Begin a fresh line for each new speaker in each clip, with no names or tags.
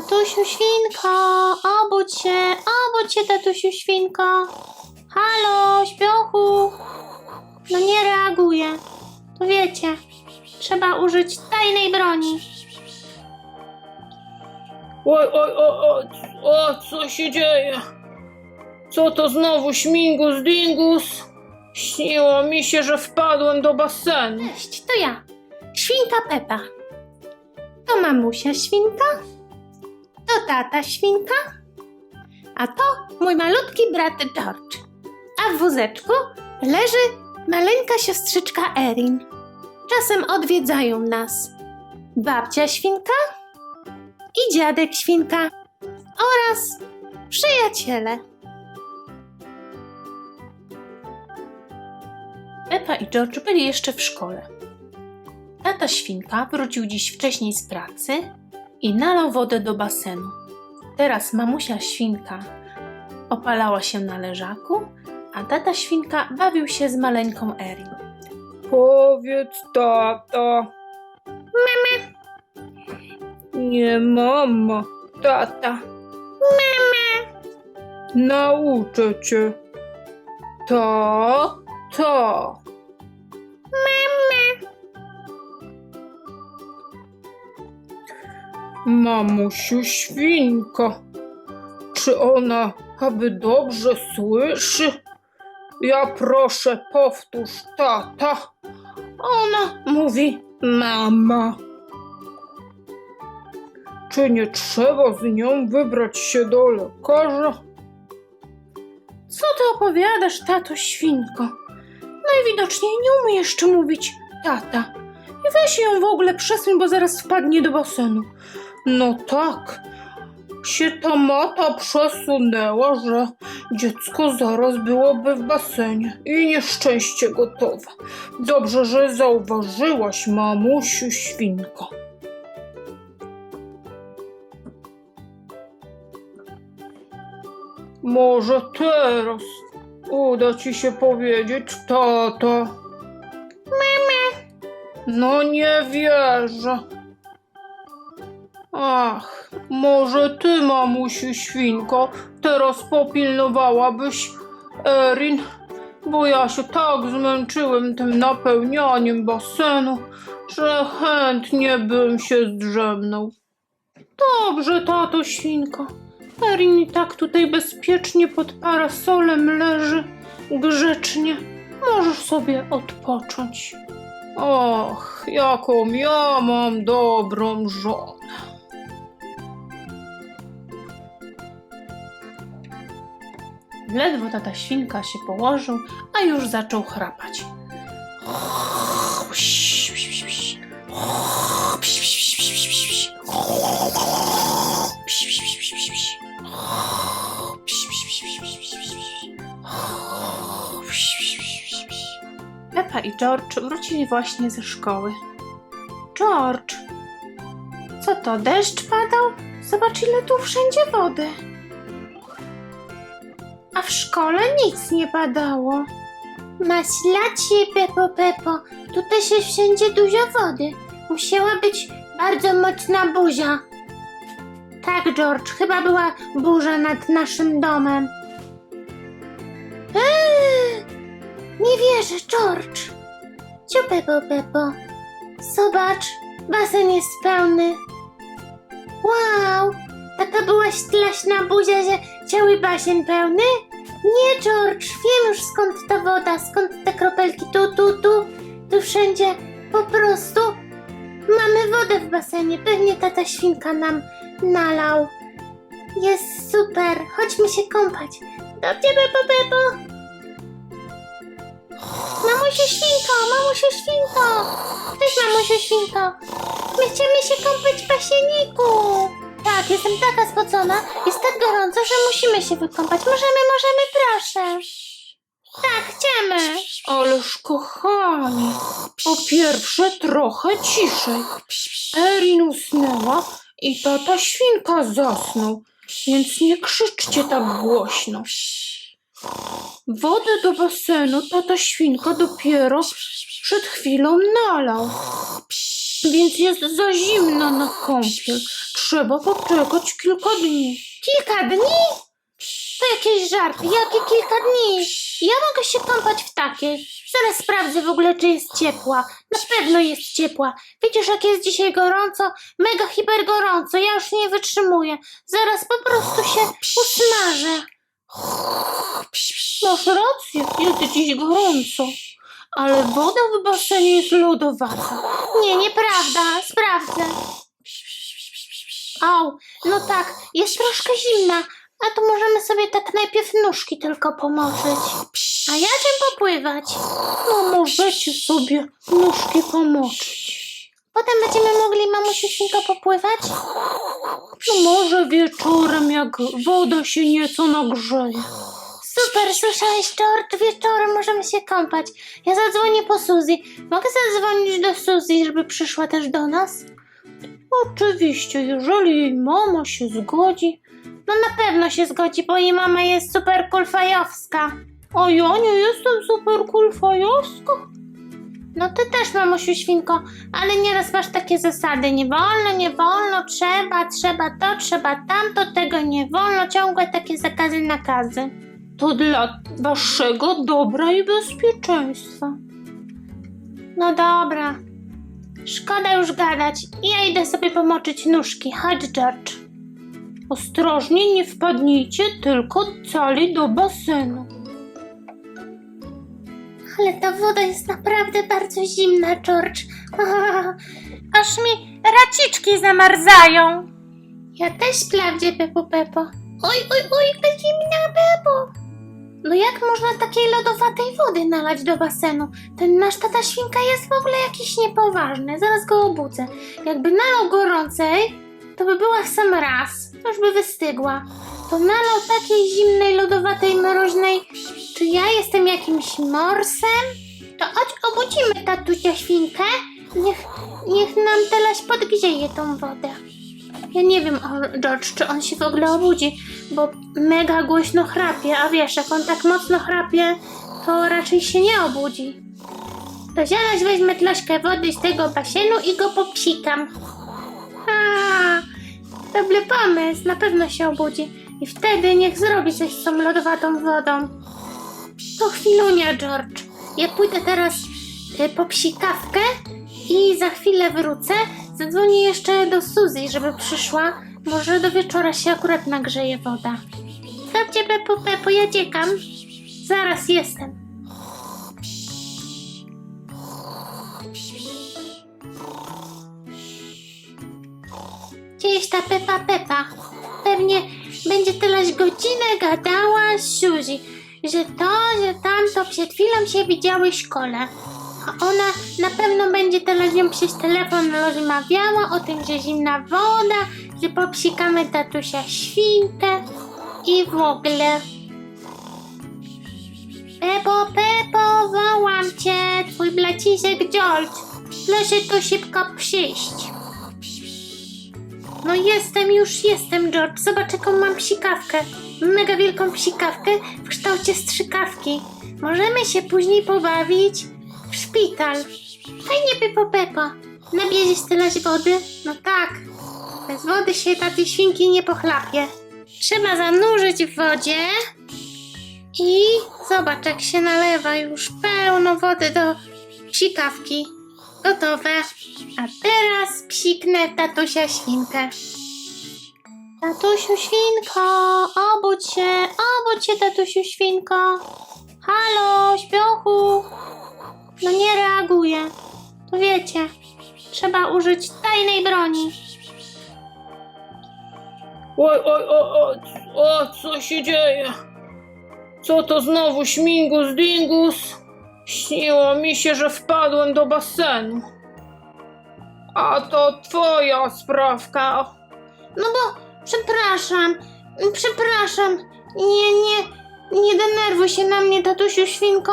Tatusiu świnko, obudź się, obudź się, tatusiu świnko. Halo, śpiochu. No nie reaguje. To wiecie, trzeba użyć tajnej broni.
Oj, oj, oj, oj, o, co się dzieje? Co to znowu śmigus dingus? Śniło mi się, że wpadłem do basenu.
Cześć, to ja, świnka Pepa. To mamusia świnka, to tata świnka, a to mój malutki brat George. A w wózeczku leży maleńka siostrzyczka Erin. Czasem odwiedzają nas babcia świnka i dziadek świnka oraz przyjaciele. Pepa i George byli jeszcze w szkole. Tata świnka wrócił dziś wcześniej z pracy i nalał wodę do basenu. Teraz mamusia świnka opalała się na leżaku, a tata świnka bawił się z maleńką Erin.
Powiedz tata. Mama. Nie mama, tata. Mama. Nauczę cię. Ta, ta. Mamusiu świnko, czy ona aby dobrze słyszy? Ja proszę powtórz, tata. Ona mówi mama. Czy nie trzeba z nią wybrać się do lekarza?
Co ty opowiadasz, tato świnko? Najwidoczniej nie umie jeszcze mówić tata. I weź ją w ogóle przesuń, bo zaraz wpadnie do basenu.
No tak, się ta mata przesunęła, że dziecko zaraz byłoby w basenie i nieszczęście gotowe. Dobrze, że zauważyłaś, mamusiu świnko. Może teraz uda ci się powiedzieć, tata. Mama. No nie wierzę. Ach, może ty, mamusiu świnko, teraz popilnowałabyś Erin, bo ja się tak zmęczyłem tym napełnianiem basenu, że chętnie bym się zdrzemnął. Dobrze, tato świnko. Erin i tak tutaj bezpiecznie pod parasolem leży, grzecznie. Możesz sobie odpocząć. Och, jaką ja mam dobrą żonę.
Ledwo tata świnka się położył, a już zaczął chrapać. Pepa i George wrócili właśnie ze szkoły. George, co to, deszcz padał? Zobacz, ile tu wszędzie wody. A w szkole nic nie padało. Rację, Pepo Pepo. Tutaj się wszędzie dużo wody. Musiała być bardzo mocna burza. Tak, George, chyba była burza nad naszym domem. Eee, nie wierzę, George. Co, Pepo Pepo? Zobacz, basen jest pełny. Wow, taka była ślaśna buzia, że cały basen pełny? Nie, George, wiem już skąd ta woda, skąd te kropelki tu, tu, tu, tu wszędzie. Po prostu mamy wodę w basenie. Pewnie tata świnka nam nalał. Jest super, chodźmy się kąpać. Dobrze, Pepo, Pepo. Mamusiu świnko, mamusiu świnko. Cześć, mamusiu świnko. My chcemy się kąpać w basieniku. Tak, jestem taka spocona. Jest tak gorąco, że musimy się wykąpać. Możemy, możemy, proszę. Tak, chcemy.
Ależ kochani, po pierwsze trochę ciszej. Erin usnęła i tata świnka zasnął, więc nie krzyczcie tak głośno. Wodę do basenu tata świnka dopiero przed chwilą nalał. Więc jest za zimna na kąpiel. Trzeba poczekać kilka dni.
Kilka dni? To jakieś żarty. Jakie kilka dni? Ja mogę się kąpać w takiej. Zaraz sprawdzę w ogóle, czy jest ciepła. Na pewno jest ciepła. Widzisz, jak jest dzisiaj gorąco? Mega hiper gorąco. Ja już nie wytrzymuję. Zaraz po prostu się usmażę.
Masz rację, jest dziś gorąco. Ale woda w basenie jest lodowata.
Nie, nieprawda. Sprawdzę. Au, no tak, jest troszkę zimna. A to możemy sobie tak najpierw nóżki tylko pomoczyć. A ja czym popływać?
No możecie sobie nóżki pomoczyć.
Potem będziemy mogli mamusiu świnko popływać?
No może wieczorem, jak woda się nieco nagrzeje.
Super, słyszałeś, George? Wieczorem możemy się kąpać. Ja zadzwonię po Suzy. Mogę zadzwonić do Suzy, żeby przyszła też do nas?
Oczywiście, jeżeli jej mama się zgodzi.
No na pewno się zgodzi, bo jej mama jest super kulfajowska.
A ja nie jestem super kulfajowska.
No ty też, mamusiu świnko, ale nieraz masz takie zasady. Nie wolno, nie wolno, trzeba, trzeba to, trzeba tamto, tego nie wolno. Ciągłe takie zakazy, nakazy.
To dla waszego dobra i bezpieczeństwa.
No dobra. Szkoda już gadać. Ja idę sobie pomoczyć nóżki. Chodź, George.
Ostrożnie, nie wpadnijcie tylko cali do basenu.
Ale ta woda jest naprawdę bardzo zimna, George. Aż mi raciczki zamarzają. Ja też sprawdzę, Pepo Pepo. Oj, oj, oj, jaka zimna, Pepo. No jak można takiej lodowatej wody nalać do basenu? Ten nasz tata świnka jest w ogóle jakiś niepoważny. Zaraz go obudzę. Jakby nalał gorącej, to by była w sam raz. Już by wystygła. To nalał takiej zimnej, lodowatej, mroźnej. Czy ja jestem jakimś morsem? To chodź obudzimy tatusia świnkę. Niech, niech nam teraz podgrzeje tą wodę. Ja nie wiem, George, czy on się w ogóle obudzi, bo mega głośno chrapie, a wiesz, jak on tak mocno chrapie, to raczej się nie obudzi. To zaraz weźmę troszkę wody z tego basenu i go popsikam. A, dobry pomysł, na pewno się obudzi. I wtedy niech zrobi coś z tą lodowatą wodą. To chwilunia, George. Ja pójdę teraz y, po psikawkę i za chwilę wrócę. Zadzwonię jeszcze do Suzy, żeby przyszła. Może do wieczora się akurat nagrzeje woda. Dobrze, Pepo, Pepo, ja czekam. Zaraz jestem. Gdzie jest ta Pepa Pepa? Pewnie będzie teraz godzinę gadała z Suzy, że to, że tamto przed chwilą się widziały w szkole. Ona na pewno będzie teraz ją przez telefon rozmawiała o tym, że zimna woda, że popsikamy tatusia świnkę i w ogóle. Pepo, Pepo, wołam cię, twój blacisek George. Proszę tu szybko przyjść. No jestem, już jestem, George. Zobacz, jaką mam psikawkę. Mega wielką psikawkę w kształcie strzykawki. Możemy się później pobawić szpital. Fajnie, Pepo Pepo. Nabierzesz tyle wody? No tak. Bez wody się taty świnki nie pochlapie. Trzeba zanurzyć w wodzie i zobacz, jak się nalewa już pełno wody do psikawki. Gotowe. A teraz psiknę tatusia świnkę. Tatusiu świnko, obudź się, obudź się tatusiu świnko. Halo, śpiochu. No nie reaguje. To wiecie, trzeba użyć tajnej broni.
Oj, oj, o, o, o, co się dzieje? Co to znowu śmigus dingus? Śniło mi się, że wpadłem do basenu. A to twoja sprawka.
No bo, przepraszam, przepraszam, nie, nie, nie denerwuj się na mnie, tatusiu świnko,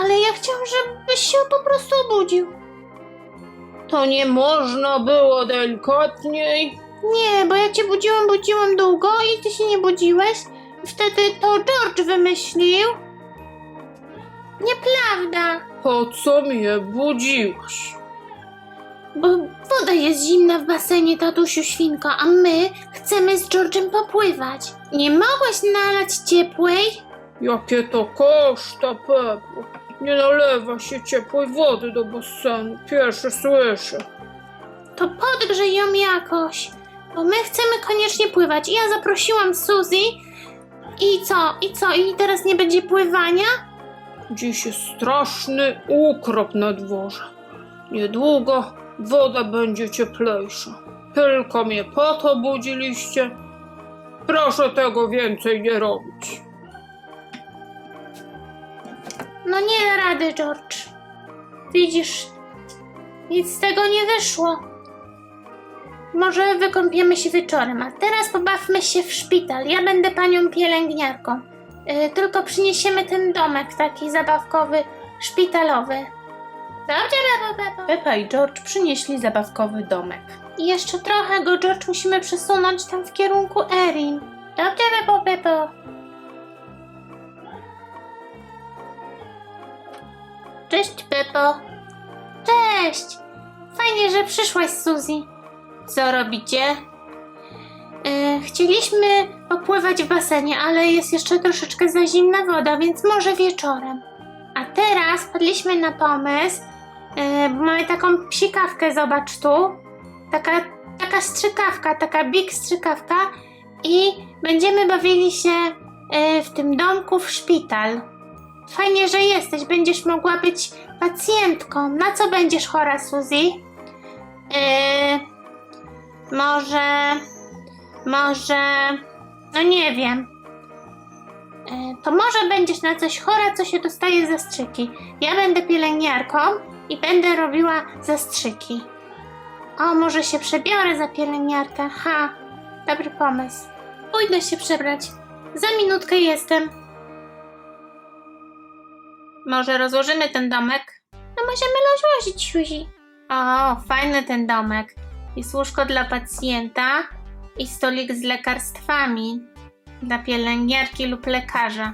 ale ja chciałam, żebyś się po prostu obudził.
To nie można było delikatniej.
Nie, bo ja cię budziłam, budziłam długo i ty się nie budziłeś. Wtedy to George wymyślił. Nieprawda.
Po co mnie budziłaś?
Bo woda jest zimna w basenie, tatusiu świnko, a my chcemy z George'em popływać. Nie mogłaś nalać ciepłej?
Jakie to koszta, Pepo. Nie nalewa się ciepłej wody do basenu. Pierwsze słyszę.
To podgrzej ją jakoś, bo my chcemy koniecznie pływać. Ja zaprosiłam Suzy i co, i co, i teraz nie będzie pływania?
Dziś jest straszny ukrop na dworze. Niedługo woda będzie cieplejsza. Tylko mnie po to budziliście. Proszę tego więcej nie robić.
No nie rady, George. Widzisz, nic z tego nie wyszło. Może wykąpiemy się wieczorem, a teraz pobawmy się w szpital. Ja będę panią pielęgniarką. Yy, tylko przyniesiemy ten domek taki zabawkowy, szpitalowy. Dobrze, Bebo, Bebo.
Pepa i George przynieśli zabawkowy domek.
I jeszcze trochę go, George, musimy przesunąć tam w kierunku Erin. Dobrze, Bebo, Bebo. Cześć, Pepo. Cześć. Fajnie, że przyszłaś, Suzy. Co robicie? E, chcieliśmy popływać w basenie, ale jest jeszcze troszeczkę za zimna woda, więc może wieczorem. A teraz padliśmy na pomysł, bo mamy taką psikawkę, zobacz tu. Taka, taka strzykawka, taka big strzykawka i będziemy bawili się e, w tym domku w szpital. Fajnie, że jesteś. Będziesz mogła być pacjentką. Na co będziesz chora, Suzy? Yy, może. Może. No nie wiem. Yy, to może będziesz na coś chora, co się dostaje zastrzyki. Ja będę pielęgniarką i będę robiła zastrzyki. O, może się przebiorę za pielęgniarkę. Ha, dobry pomysł. Pójdę się przebrać. Za minutkę jestem. Może rozłożymy ten domek? No możemy rozłożyć, Suzy. O, fajny ten domek. Jest łóżko dla pacjenta i stolik z lekarstwami dla pielęgniarki lub lekarza.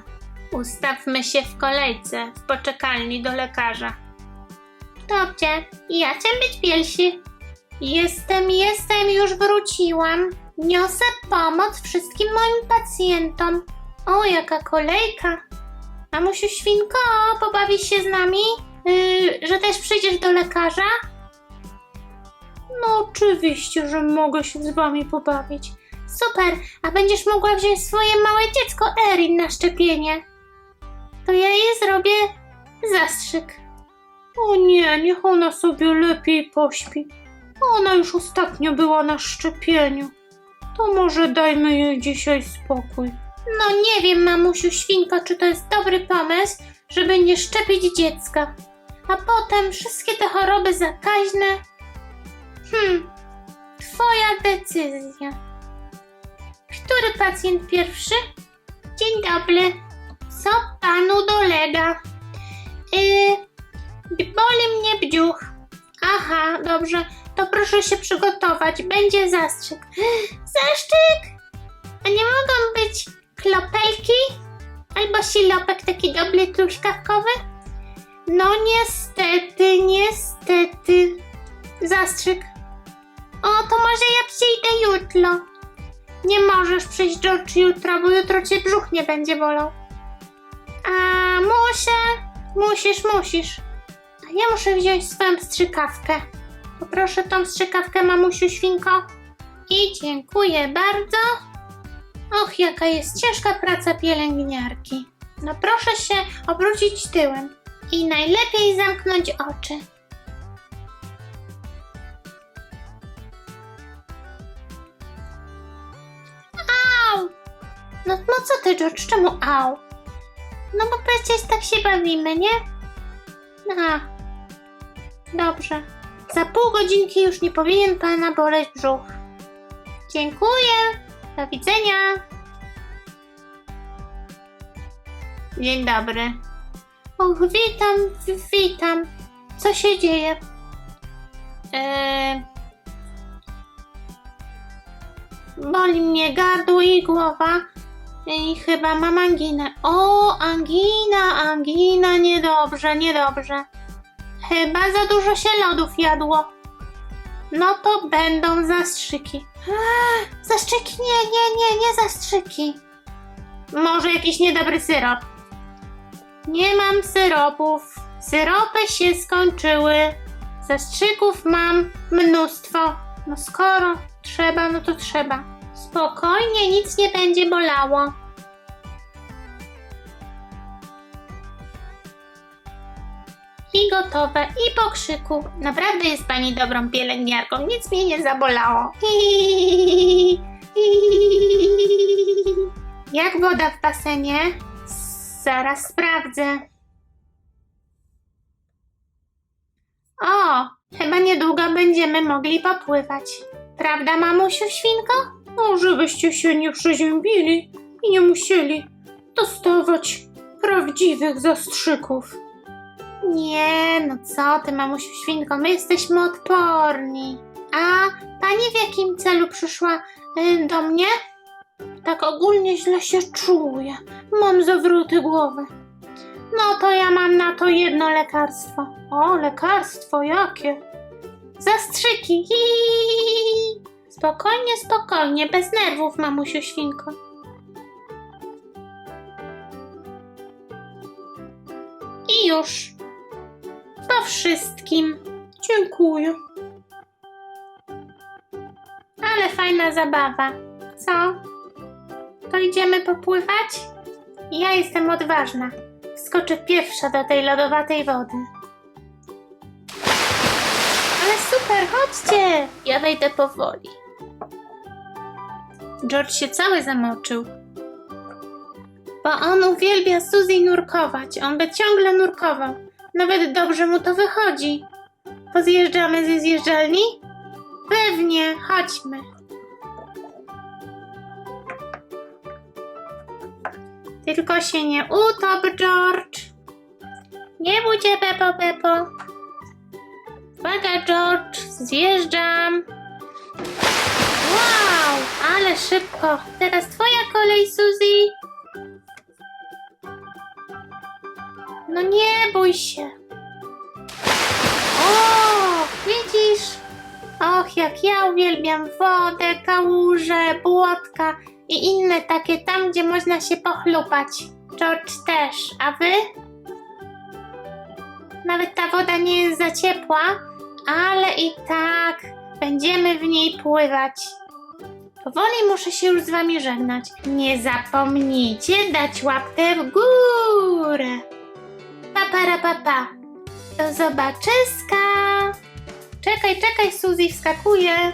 Ustawmy się w kolejce w poczekalni do lekarza. Dobrze, ja chcę być pierwszy. Jestem, jestem, już wróciłam. Niosę pomoc wszystkim moim pacjentom. O, jaka kolejka. Mamusiu Świnko, pobawisz się z nami? Yy, że też przyjdziesz do lekarza? No oczywiście, że mogę się z wami pobawić. Super, a będziesz mogła wziąć swoje małe dziecko Erin na szczepienie. To ja jej zrobię zastrzyk.
O nie, niech ona sobie lepiej pośpi. Ona już ostatnio była na szczepieniu. To może dajmy jej dzisiaj spokój.
No nie wiem, mamusiu Świnko, czy to jest dobry pomysł, żeby nie szczepić dziecka. A potem wszystkie te choroby zakaźne. Hmm, twoja decyzja. Który pacjent pierwszy? Dzień dobry. Co panu dolega? Yy, boli mnie brzuch. Aha, dobrze. To proszę się przygotować. Będzie zastrzyk. Zastrzyk? Albo silopek taki dobry truskawkowy? No niestety, niestety. Zastrzyk. O, to może ja przyjdę jutro. Nie możesz przyjść George jutro, bo jutro cię brzuch nie będzie bolał. A muszę, musisz, musisz. A ja muszę wziąć swoją strzykawkę. Poproszę tą strzykawkę, mamusiu świnko. I dziękuję bardzo. Och, jaka jest ciężka praca pielęgniarki. No proszę się obrócić tyłem i najlepiej zamknąć oczy. Au! No, no co ty, George, czemu au? No bo przecież tak się bawimy, nie? A, dobrze. Za pół godzinki już nie powinien pana boleć brzuch. Dziękuję. Do widzenia. Dzień dobry. Och, witam, witam. Co się dzieje? Eee... Boli mnie gardło i głowa. I chyba mam anginę. O, angina, angina, niedobrze, niedobrze. Chyba za dużo się lodów jadło. No to będą zastrzyki. Zastrzyki? Nie, nie, nie, nie zastrzyki. Może jakiś niedobry syrop. Nie mam syropów. Syropy się skończyły. Zastrzyków mam mnóstwo. No skoro trzeba, no to trzeba. Spokojnie, nic nie będzie bolało. I gotowe, i po krzyku. Naprawdę jest pani dobrą pielęgniarką, nic mnie nie zabolało. Jak woda w basenie? Zaraz sprawdzę. O, chyba niedługo będziemy mogli popływać. Prawda, mamusiu świnko?
O, żebyście się nie przeziębili i nie musieli dostawać prawdziwych zastrzyków.
Nie, no co ty, mamusiu świnko, my jesteśmy odporni. A pani w jakim celu przyszła y, do mnie?
Tak ogólnie źle się czuję. Mam zawroty głowy.
No to ja mam na to jedno lekarstwo.
O, lekarstwo jakie?
Zastrzyki. Hi, hi, hi. Spokojnie, spokojnie, bez nerwów, mamusiu świnko. I już. Po wszystkim.
Dziękuję.
Ale fajna zabawa. Co? To idziemy popływać? Ja jestem odważna. Skoczę pierwsza do tej lodowatej wody. Ale super, chodźcie! Ja wejdę powoli. George się cały zamoczył. Bo on uwielbia Suzy nurkować. On by ciągle nurkował. Nawet dobrze mu to wychodzi. Pozjeżdżamy ze zjeżdżalni? Pewnie, chodźmy. Tylko się nie utop, George. Nie się, Pepo, Pepo. Uwaga, George, zjeżdżam. Wow, ale szybko. Teraz twoja kolej, Suzy. No nie bój się. O, widzisz? Och, jak ja uwielbiam wodę, kałuże, błotka i inne takie tam, gdzie można się pochlupać. George też, a wy? Nawet ta woda nie jest za ciepła, ale i tak będziemy w niej pływać. Powoli muszę się już z wami żegnać. Nie zapomnijcie dać łapkę w górę. Pa, para, pa, pa. Do zobaczyska. Czekaj, czekaj, Suzy, wskakuje.